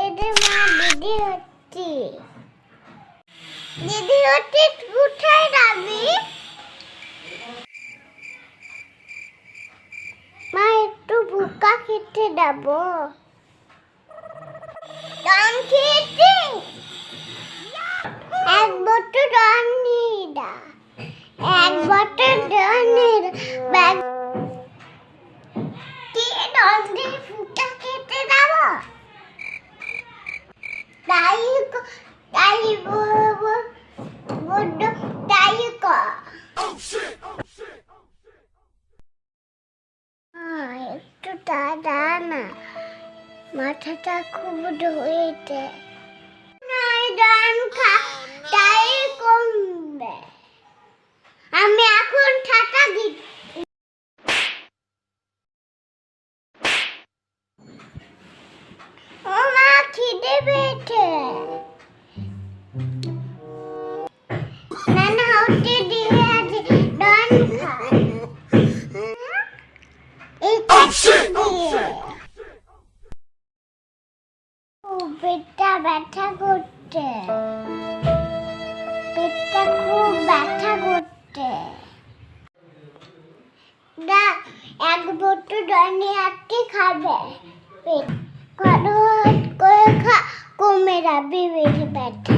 এদের মা দিদি হচ্ছে। দিদি হচ্ছে কোথায় যাবি মা, একটু ভুকা খেতে দেবো ডান খেতে এক বছর ডান নিয়ে এক বছর ডান নিয়ে তাই তাই বড্ড তাই একটু দাদা না মাথাটা খুব ধরেছে নাই খা তাই কমবে আমি এখন ঠাটা দিচ্ছি ও মা, খিদে পেয়েছে। পেটটা খুব ব্যথা করছে। না, এক বোতল ডানি আটকে খাবে। পেট কারও খা, কমে ব্যথা.